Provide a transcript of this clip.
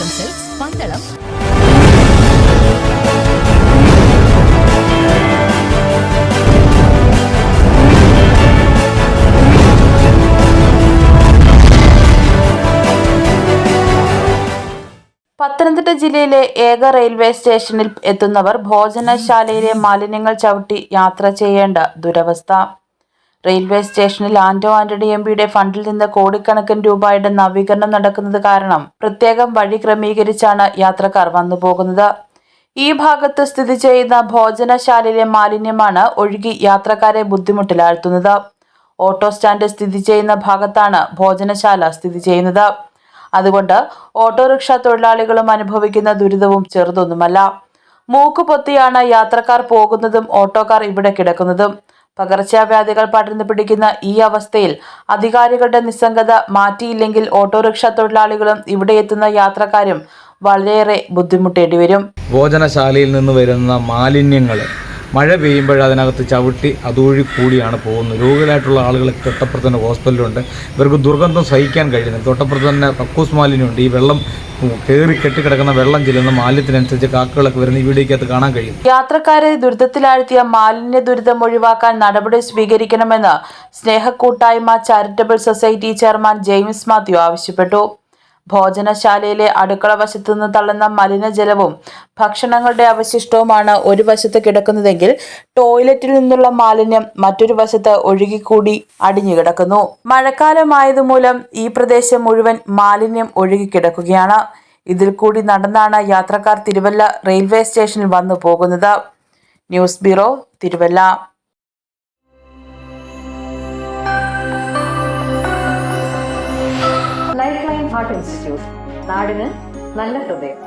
ആശംസൽസ് പന്തളം പത്തനംതിട്ട ജില്ലയിലെ ഏക റെയിൽവേ സ്റ്റേഷനിൽ എത്തുന്നവർ ഭോജനശാലയിലെ മാലിന്യങ്ങൾ ചവിട്ടി യാത്ര ചെയ്യേണ്ട ദുരവസ്ഥ. റെയിൽവേ സ്റ്റേഷനിൽ ആന്റോ ആന്റണി എം പിയുടെ ഫണ്ടിൽ നിന്ന് കോടിക്കണക്കിന് രൂപയുടെ നവീകരണം നടക്കുന്നത് കാരണം പ്രത്യേകം വഴി ക്രമീകരിച്ചാണ് യാത്രക്കാർ വന്നു പോകുന്നത്. ഈ ഭാഗത്ത് സ്ഥിതി ചെയ്യുന്ന ഭോജനശാലയിലെ മാലിന്യമാണ് ഒഴുകി യാത്രക്കാരെ ബുദ്ധിമുട്ടിലാഴ്ത്തുന്നത്. ഓട്ടോ സ്റ്റാൻഡ് സ്ഥിതി ചെയ്യുന്ന ഭാഗത്താണ് ഭോജനശാല സ്ഥിതി ചെയ്യുന്നത്. അതുകൊണ്ട് ഓട്ടോറിക്ഷ തൊഴിലാളികളും അനുഭവിക്കുന്ന ദുരിതവും ചെറുതൊന്നുമല്ല. മൂക്ക് പൊത്തിയാണ് യാത്രക്കാർ പോകുന്നതും ഓട്ടോക്കാർ ഇവിടെ കിടക്കുന്നതും. പകർച്ചവ്യാധികൾ പടർന്നു പിടിക്കുന്ന ഈ അവസ്ഥയിൽ അധികാരികളുടെ നിസ്സംഗത മാറ്റിയില്ലെങ്കിൽ ഓട്ടോറിക്ഷ തൊഴിലാളികളും ഇവിടെ എത്തുന്ന യാത്രക്കാരും വളരെയേറെ ബുദ്ധിമുട്ടേണ്ടി വരും. ഭോജനശാലയിൽ നിന്ന് വരുന്ന മാലിന്യങ്ങൾ മഴ പെയ്യുമ്പോൾ അതിനകത്ത് ചവിട്ടി അതുവഴി കൂടിയാണ് പോകുന്നത്. രോഗികളായിട്ടുള്ള ആളുകൾ തൊട്ടപ്പുറത്ത് തന്നെ ഹോസ്പിറ്റലുണ്ട് ഇവർക്ക് ദുർഗന്ധം സഹിക്കാൻ കഴിയുന്നില്ല. തൊട്ടപ്പുറത്ത് തന്നെ കക്കൂസ് മാലിന്യമുണ്ട്. ഈ വെള്ളം കയറി കെട്ടിക്കിടക്കുന്ന വെള്ളം ചെല്ലുന്ന മാലിന്യത്തിനനുസരിച്ച് കാക്കകളൊക്കെ വരുന്ന ഈ വീഡിയോക്കകത്ത് കാണാൻ കഴിയും. യാത്രക്കാരെ ദുരിതത്തിലാഴ്ത്തിയ മാലിന്യ ദുരിതം ഒഴിവാക്കാൻ നടപടി സ്വീകരിക്കണമെന്ന് സ്നേഹക്കൂട്ടായ്മ charitable society chairman James Mathew ആവശ്യപ്പെട്ടു. ഭോജനശാലയിലെ അടുക്കള വശത്തു നിന്ന് തള്ളുന്ന മലിനജലവും ഭക്ഷണങ്ങളുടെ അവശിഷ്ടവുമാണ് ഒരു വശത്ത് കിടക്കുന്നതെങ്കിൽ ടോയ്ലറ്റിൽ നിന്നുള്ള മാലിന്യം മറ്റൊരു വശത്ത് ഒഴുകിക്കൂടി അടിഞ്ഞു കിടക്കുന്നു. മഴക്കാലമായതുമൂലം ഈ പ്രദേശം മുഴുവൻ മാലിന്യം ഒഴുകിക്കിടക്കുകയാണ് ഇതിൽ കൂടി നടന്നാണ് യാത്രക്കാർ തിരുവല്ല റെയിൽവേ സ്റ്റേഷനിൽ വന്നു പോകുന്നത്. News bureau Thiruvalla. Heart institute നാടിന് നല്ല ഹൃദയം.